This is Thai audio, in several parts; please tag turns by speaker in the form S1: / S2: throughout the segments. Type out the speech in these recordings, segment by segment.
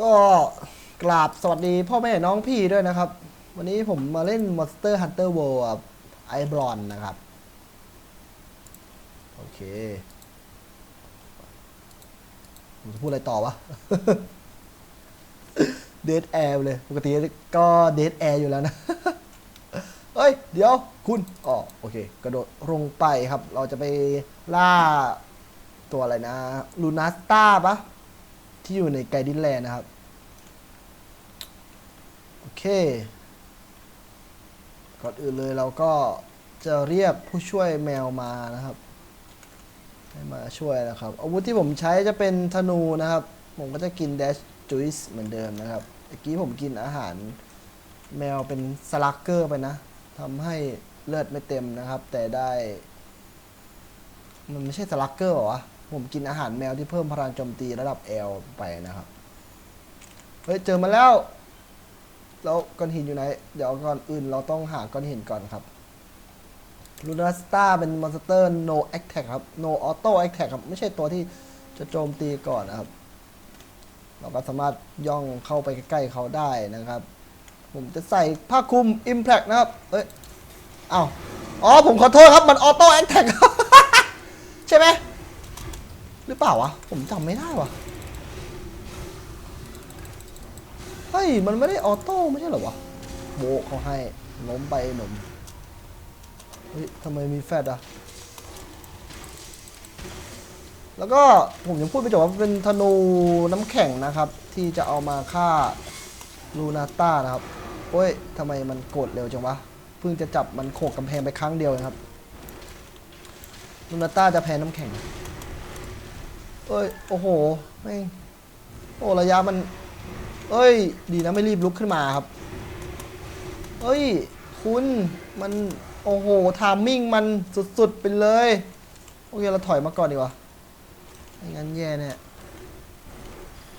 S1: ก็กราบสวัสดีพ่อแม่น้องพี่ด้วยนะครับ วันนี้ผมมาเล่น Monster Hunter World ไอบรอนนะครับ โอเค ผมจะพูดอะไรต่อวะ เดทแอร์เลย ปกติก็เดทแอร์อยู่แล้วนะ เฮ้ย เดี๋ยวคุณอ๋อโอเค กระโดดลงไปครับ เราจะไปล่าตัวอะไรนะ ลูนาสตาปะ ที่อยู่ในไกดินแลนนะครับ โอเค ก่อนอื่นเลยเราก็จะเรียกผู้ช่วยแมวมานะครับให้มาช่วยนะครับ อาวุธที่ผมใช้จะเป็นธนูนะครับ ผมก็จะกิน dash juice เหมือนเดิมนะครับเมื่อกี้ผมกินอาหารแมวเป็นสลักเกอร์ไปนะทำให้เลือดไม่เต็มนะครับ แต่ได้ มันไม่ใช่สลักเกอร์หรอวะ ผมกินอาหารแมวที่เพิ่มพลังโจมตีระดับ L ไปนะครับ เฮ้ย เจอมาแล้ว แล้วก้อนหินอยู่ไหน เดี๋ยวก่อนอื่นเราต้องหาก้อนหินก่อนครับลูนาสตาเป็นมอนสเตอร์ no attack ครับ no auto attack ครับ ไม่ใช่ตัวที่จะโจมตีก่อนนะครับ เราก็สามารถย่องเข้าไปใกล้ๆเขาได้นะครับ ผมจะใส่ผ้าคลุม impact นะครับ เอ้ย อ้าว อ๋อ ผมขอโทษครับ มัน auto attack ใช่ไหม รือเปล่าวะ ผมจำไม่ได้วะเฮ้ย มันไม่ได้ออโต้ไม่ใช่เหรอวะ โบเขาให้ล้มไปหนุ่มเฮ้ยทำไมมีแฟดอะแล้วก็ผมยังพูดไปจบว่าเป็นธนูน้ำแข็งนะครับ ที่จะเอามาฆ่าลูนาต้านะครับโอ้ยทำไมมันโกรธเร็วจังวะ เพิ่งจะจับมันโขกกำแพงไปครั้งเดียวเองครับลูนาต้าจะแพ้น้ำแข็ง เอ้ย โอ้โหแม่โอ้ระยะมัน เอ้ย ดีนะไม่รีบลุกขึ้นมาครับ เอ้ย คุณมัน โอ้โหทามมิ่งมันสุดๆไปเลย โอเค เราถอยมาก่อนดีกว่าไม่งั้นแย่แน่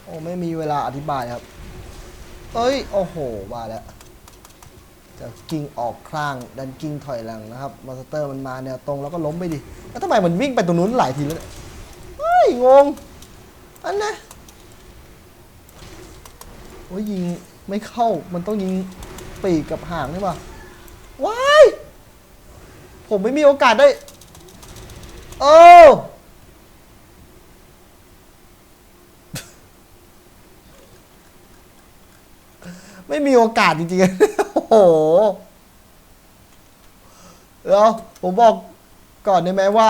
S1: โอ้ไม่มีเวลาอธิบายครับ เอ้ย โอ้โหว่าแล้วจะกิ้งออกข้างดันกิ้งถอยหลังนะครับมอนสเตอร์มันมาแนวตรงแล้วก็ล้มไปดิแล้วทำไมมันวิ่งไปตรงนู้นหลายทีแล้วเนี่ย งง อันนะโอ้ยยิงไม่เข้า มันต้องยิงปีกกับหางนี่ป่ะว้าย ผมไม่มีโอกาสได้เออไม่มีโอกาสจริงๆ โอ้โหเดี๋ยวผมบอกก่อนได้ไหมว่า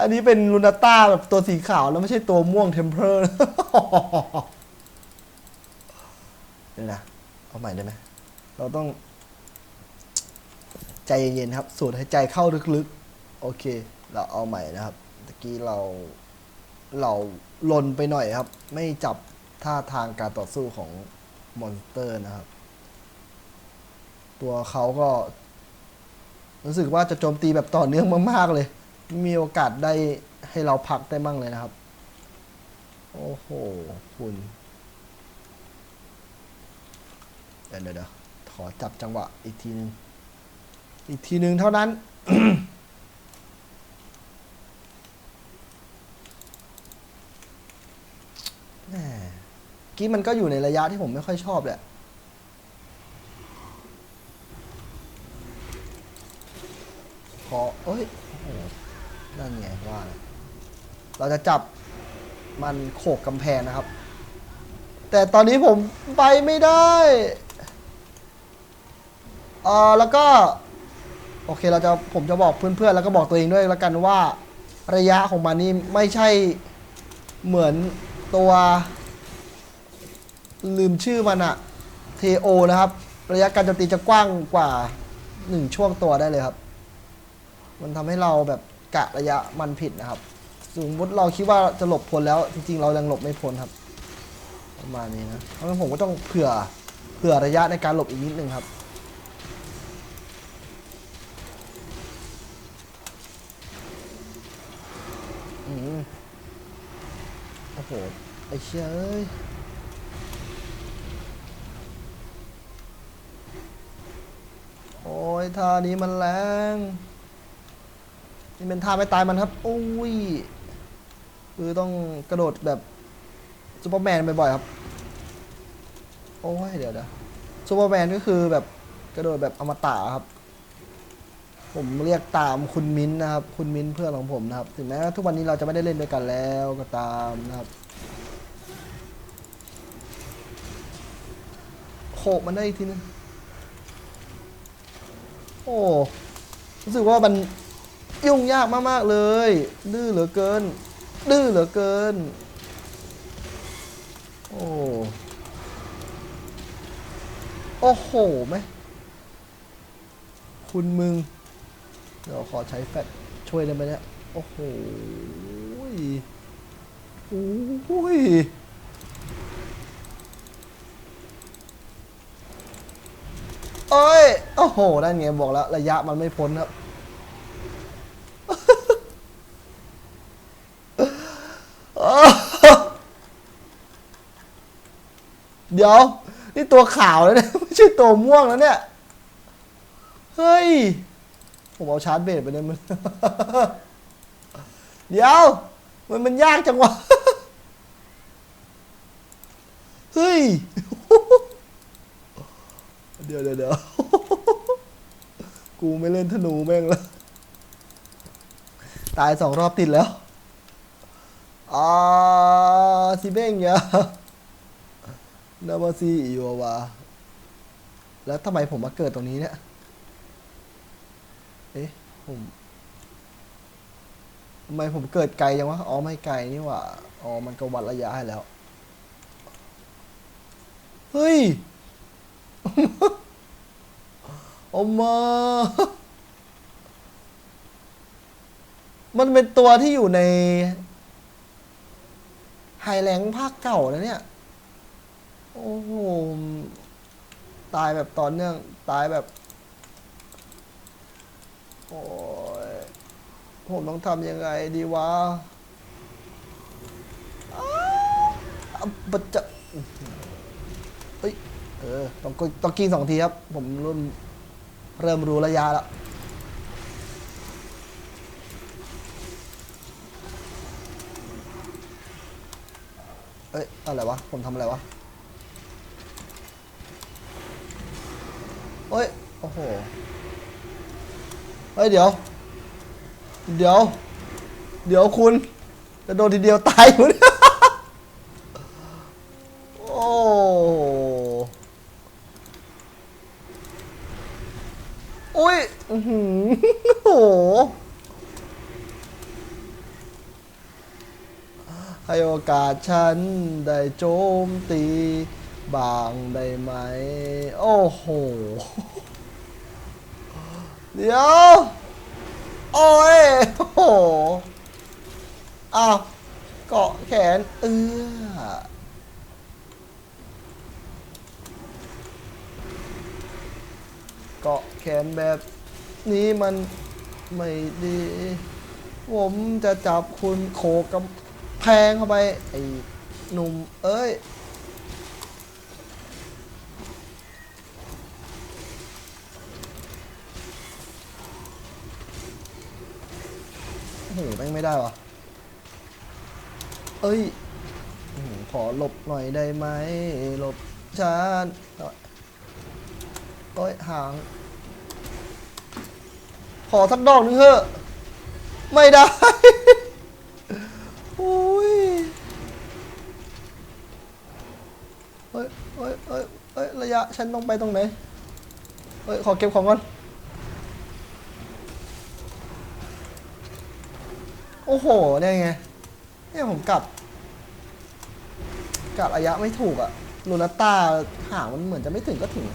S1: อันนี้เป็นลูนาต้าแบบตัวสีขาวแล้วไม่ใช่ตัวม่วงเทมเพอร์เดี๋ยนะ เอาใหม่ได้ไหม เราต้อง ใจเย็นๆครับ สูดหายใจเข้าลึกๆ โอเค เราเอาใหม่นะครับ ตะกี้เรา เราลนไปหน่อยครับ ไม่จับท่าทางการต่อสู้ของมอนสเตอร์นะครับ ตัวเขาก็ รู้สึกว่าจะโจมตีแบบต่อเนื่องมากๆเลย มีโอกาสได้ให้เราพักได้มั่งเลยนะครับ โอ้โห คุณเดี๋ยวเดี๋ยวเดี๋ยวขอจับจังหวะอีกทีนึง อีกทีนึงเท่านั้น แหมกี้มันก็อยู่ในระยะที่ผมไม่ค่อยชอบแหละขอเอ้ย นั่นไงว่าแล้วเราจะจับมันโขกกำแพงนะครับ แต่ตอนนี้ผมไปไม่ได้เออแล้วก็ โอเคเราจะผมจะบอกเพื่อนๆแล้วก็บอกตัวเองด้วยแล้วกันว่า ระยะของมันนี่ไม่ใช่เหมือนตัว ลืมชื่อมันอะเทโอนะครับ ระยะการโจมตีจะกว้างกว่าหนึ่งช่วงตัวได้เลยครับ มันทำให้เราแบบ กะระยะมันผิดนะครับ สมมติเราคิดว่าจะหลบพ้นแล้ว จริงๆ เรายังหลบไม่พ้นครับ ประมาณนี้นะ เพราะฉะนั้นผมก็ต้องเผื่อเผื่อระยะในการหลบอีกนิดนึงครับอืมโอ้โหไอ้เชี่ยเอ้ยโอ้ยท่านี้มันแรง นี่เป็นท่าไม่ตายมันครับ โอ้ย คือต้องกระโดดแบบซูเปอร์แมนบ่อยๆครับ โอ้ย เดี๋ยวเดี๋ยวซูเปอร์แมนก็คือแบบกระโดดแบบอมตะครับ ผมเรียกตามคุณมิ้นนะครับ คุณมิ้นเพื่อนของผมนะครับ ถึงแม้ว่าทุกวันนี้เราจะไม่ได้เล่นด้วยกันแล้วก็ตามนะครับโขกมันได้อีกทีนึง โอ้ รู้สึกว่ามัน ยุ่งยากมาก ๆ เลย ดื้อเหลือเกิน ดื้อเหลือเกิน โอ้โอ้โหไหมคุณมึง เดี๋ยวขอใช้แฟลชช่วยได้ไหมเนี่ย โอ้โหโอ้ยเอ้ย โอ้โห นั่นไงบอกแล้ว ระยะมันไม่พ้นครับ เดี๋ยว นี่ตัวขาวแล้วเนี่ยไม่ใช่ตัวม่วงแล้วเนี่ย เฮ้ย ผมเอาชาร์จเบรดไปเนี่ยมัน เดี๋ยว มันมันยากจังวะ เฮ้ย เดี๋ยวเดี๋ยวเดี๋ยวกูไม่เล่นธนูแม่งแล้ว ตายสองรอบติดแล้ว อ่าซิเบ้งย นามาซีอีโอวาแล้วทำไมผมมาเกิดตรงนี้เนี่ย เอ๊ะ ผมทำไมผมเกิดไกลจังวะ อ๋อไม่ไกลนี่หว่า อ๋อมันก็วัดระยะให้แล้ว เฮ้ยโอมา มันเป็นตัวที่อยู่ในไฮแลงภาคเก่านะเนี่ย โอ้โห ตายแบบต่อเนื่อง ตายแบบ โอ้ย ผมต้องทำยังไงดีวะอ้าวบัจจะเฮ้ย เออ ต้องกต้องกินสองทีครับ ผมเริ่ม เริ่มรู้ระยะแล้วเอ้ย อะไรวะ ผมทำอะไรวะ เฮ้ย โอ้โห เฮ้ยเดี๋ยว เดี๋ยว เดี๋ยวคุณ จะโดนทีเดียวตายอยู่เดียโอ้โอ้ยโอ้โหให้โอกาสฉันได้โจมตีบางได้ไหม โอ้โห เดี๋ยว โอ้ยโอ้โหอ้าวเกาะแขน เอื้อเกาะแขนแบบนี้มันไม่ดี ผมจะจับคุณโขกกับแพงเข้าไป ไอ้หนุ่ม เอ้ย โอ้โหแม่งไม่ได้วะเอ้ยขอหลบหน่อยได้ไหมหลบชาญหน่อยโอ้ยหาง ขอสักดอกหนึงเถอะไม่ได้โอ้ยเฮ้ยเฮ้ยเฮ้ยเฮ้ยระยะฉันต้องไปตรงไหนเฮ้ยขอเก็บของก่อน โอ้โหเนี่ยไงเนี่ยผมกลับกลับระยะไม่ถูกอะลูนาต้าหางมันเหมือนจะไม่ถึงก็ถึง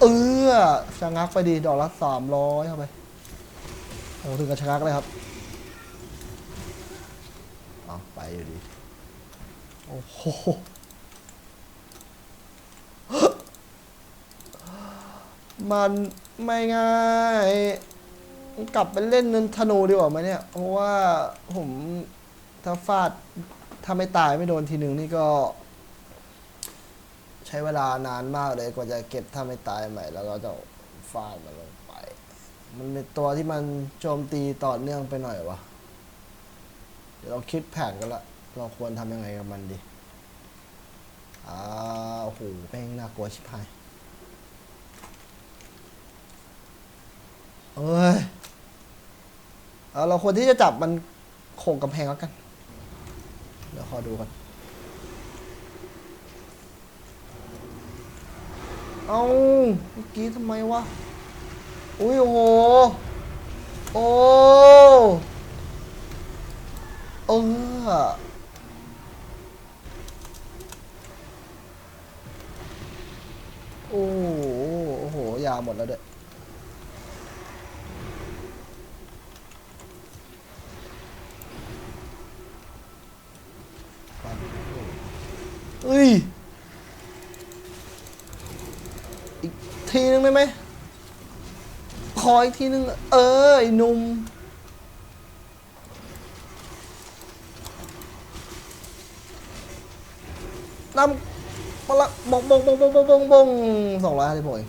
S1: เออชะงักไปดีดอกละสามร้อยเข้าไปโอ้ถึงกับชะงักเลยครับเอาไปอยู่ดี โอ้โหมันไม่ง่าย กลับไปเล่นนันธนูดีกว่าไหมเนี่ย เพราะว่าผมถ้าฟาดถ้าไม่ตายไม่โดนทีหนึ่งนี่ก็ ใช้เวลานานมากเลยกว่าจะเก็บถ้าไม่ตายใหม่ แล้วก็จะฟาดมันลงไป มันเป็นตัวที่มันโจมตีต่อเนื่องไปหน่อยวะเดี๋ยวเราคิดแผนกันละ เราควรทำยังไงกับมันดีอ่าโอ้โหแม่งน่ากลัวชิบหายเอ้ย เอาเราควรที่จะจับมันโข่งกำแพงแล้วกัน เดี๋ยวขอดูกันเอาเมื่อกี้ทำไมวะ อุ้ยโห โอ้เออโอ้โหโอ้โหยาหมดแล้วด้วย เอ้ย อีกทีนึงได้ไหมขออีกทีนึง เออไอ้หนุ่มนำมาละบงบงบงบงบงบงบงสองร้อยห้าสิบหกเอง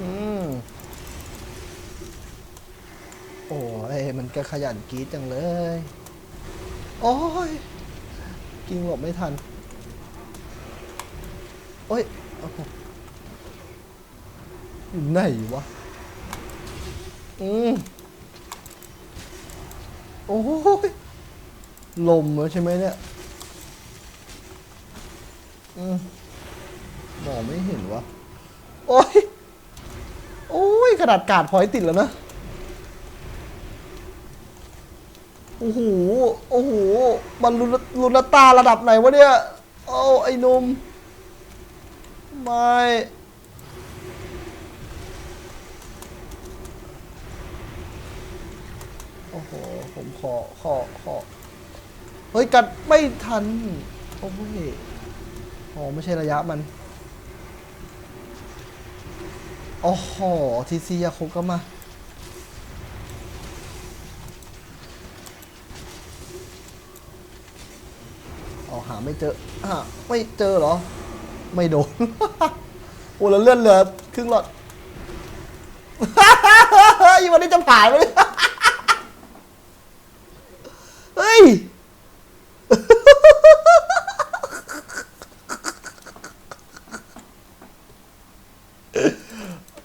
S1: อืมโอ้ยมันก็ขยันกรีดจังเลย โอ้ย กิงหลบไม่ทัน โอ้ยโอ้โหอยู่ไหนวะ อืมโอ้ยลมแล้วใช่ไหมเนี่ยอืมมองไม่เห็นวะ โอ้ย โอ้ยกระดาษกาดพอยติดแล้วนะ โอ้โห โอ้โห มันลุนลุนตาระดับไหนวะเนี่ย โอ้ไอ้นุ่มไม่โอ้โห ผมขอ ขอ ขอ เฮ้ย กัดไม่ทัน โอ้ยอ๋อไม่ใช่ระยะมัน โอ้โห ทีซียาคุกก็มา เอาหา ไม่เจอหาไม่เจอเหรอ ไม่โดน โอ้แล้วเลื่อนเหลือครึ่งหลอด อีวันนี้จะผ่านไหมเนี่ย เฮ้ย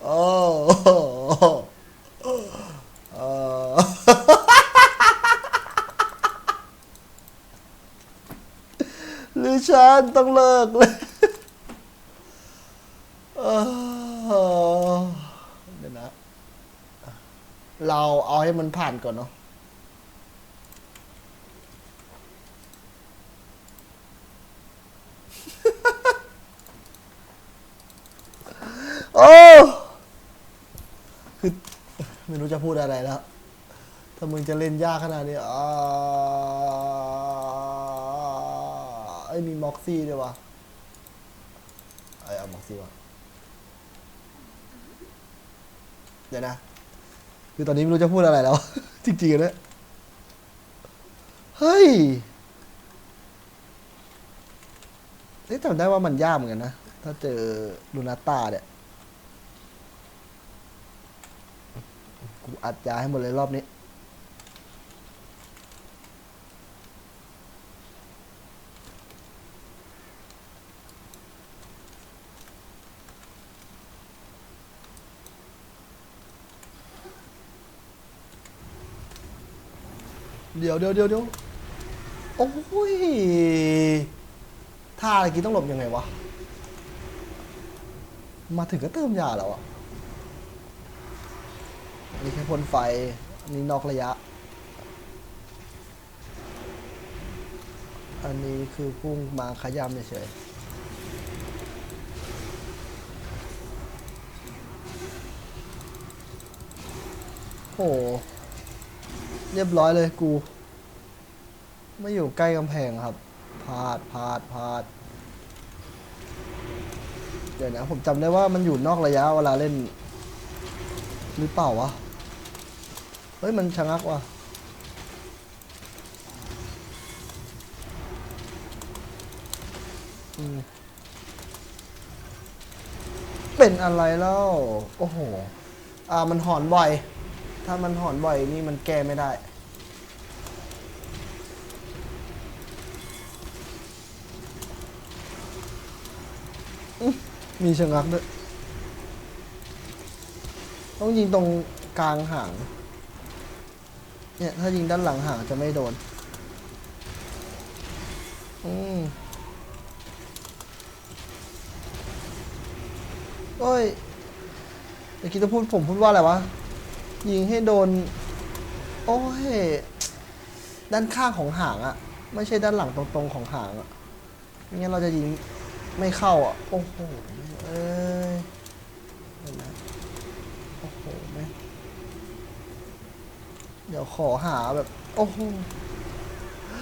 S1: โอ้โหเอ่อ หรือฉันต้องเลิกเลยเอ่อเดี๋ยวนะ เราเอาให้ มันผ่านก่อนเนาะโอ้คือไม่รู้จะพูดอะไรแล้ว ถ้ามึงจะเล่นยากขนาดนี้อ่าไอ้มีม็อกซี่ด้วยวะไอ้เอาม็อกซี่วะเดี๋ยวนะ คือตอนนี้ไม่รู้จะพูดอะไรแล้ว จริงๆนะเฮ้ยเอ๊ะจำได้ว่ามันยากเหมือนกันนะ ถ้าเจอลูนาตาเนี่ย กูอัดยาให้หมดเลยรอบนี้ เดี๋ยวเดี๋ยวเดี๋ยวเดี๋ยวโอ้ยท่าอะไรกี้ต้องหลบยังไงวะ มาถึงก็เติมยาแล้วอะนนี้แค่พ่นไฟอันนี้นอกระยะ อันนี้คือพุ่งมาขยำเฉยโอ้โห เรียบร้อยเลยกู ไม่อยู่ใกล้กำแพงครับพลาดพลาดพลาดเดี๋ยวนะผมจำได้ว่ามันอยู่นอกระยะเวลาเล่น หรือเปล่าวะ เฮ้ย มันชะงักว่ะเป็นอะไรแล้ว โอ้โห อ่ามันหอนบ่อย ถ้ามันหอนบ่อยนี่มันแก้ไม่ได้ มีชะงักด้วย ต้องยิงตรงกลางหาง เนี่ย ถ้ายิงด้านหลังหางจะไม่โดน อืมโอ้ยเมื่อกี้จะพูดผมพูดว่าอะไรวะ ยิงให้โดน โอ้ย ด้านข้างของหางอะไม่ใช่ด้านหลังตรงๆของหางอะไม่งั้นเราจะยิงไม่เข้าอะโอ้โหเอ้ยโอ้โหแม่เดี๋ยวขอหาแบบ โอ้โห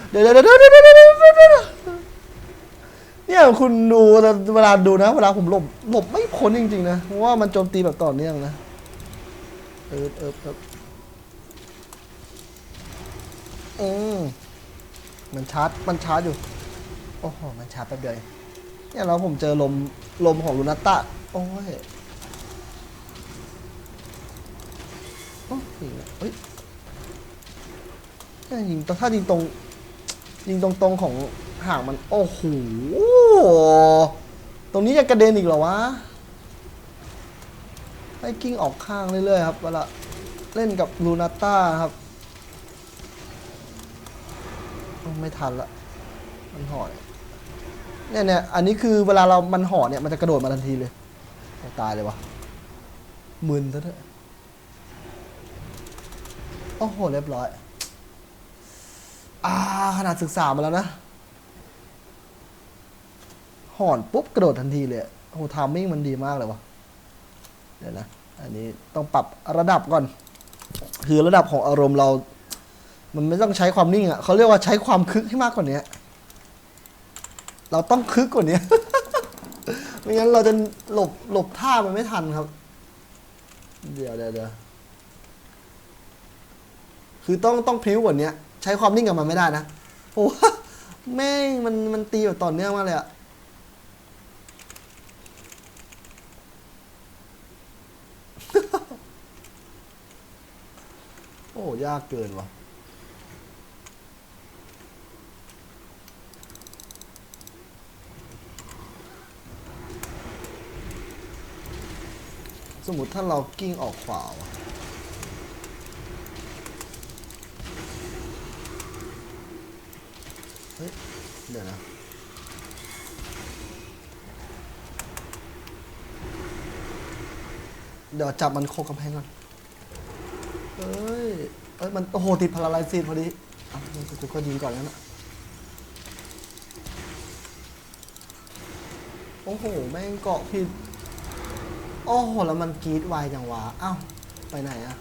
S1: เดี๋ยวเดี๋ยวเดี๋ยวเดี๋ยวเดี๋ยวเดี๋ยวเนี่ยคุณดูเวลาดูนะ เวลาผมหลบหลบไม่พ้นจริงๆนะว่ามันโจมตีแบบต่อเนื่องนะ เอิบเอิบเอิบอืมมันชาร์จ มันชาร์จอยู่ โอ้โห มันชาร์จแป๊บเดียวเนี่ยแล้วผมเจอลม ลมของลูนัตตะโอ้ยโอ้ยเฮ้ยเนี่ยิงตถ้ายิงตรง ยิงตรงๆของห่างมัน โอ้โห ตรงนี้จะกระเด็นอีกเหรอวะ ให้กิ้งออกข้างเรื่อยๆครับเวลาเล่นกับลูนาต้าครับ ไม่ทันละ มันห่อเนี่ยเนี่ยเนี่ยอันนี้คือเวลาเรามันห่อเนี่ยมันจะกระโดดมาทันทีเลยตายเลยวะมึนซะด้วยโอ้โห เรียบร้อยอ่าขนาดศึกษามาแล้วนะหอนปุ๊บกระโดดทันทีเลยโอ้โหทามมิ่งมันดีมากเลยวะ เดี๋ยวนะ อันนี้ต้องปรับระดับก่อน คือระดับของอารมณ์เรา มันไม่ต้องใช้ความนิ่งอะเขาเรียกว่าใช้ความคึกให้มากกว่านี้ เราต้องคึกกว่านี้ ไม่งั้นเราจะหลบหลบท่ามันไม่ทันครับ เดี๋ยวเดี๋ยวเดี๋ยวคือต้องต้องพริ้วกว่านี้ใช้ความนิ่งกับมันไม่ได้นะเพราะว่าแม่งมันมันตีแบบต่อเนื่องมากเลยอะ ยากเกินว่ะสมมติถ้าเรากิ้งออกขวาวะเฮ้ย เดี๋ยวนะเดี๋ยวจับมันโคกำแพงก่อนเอ้ย เอ้ยมันโอ้โหติดพาราไลซีนพอดีอะงั้นกูก็ยิงก่อนแล้วนะโอ้โหแม่งเกาะผิด โอ้โหแล้วมันกรีดไวจังวะเอ้าไปไหนอะ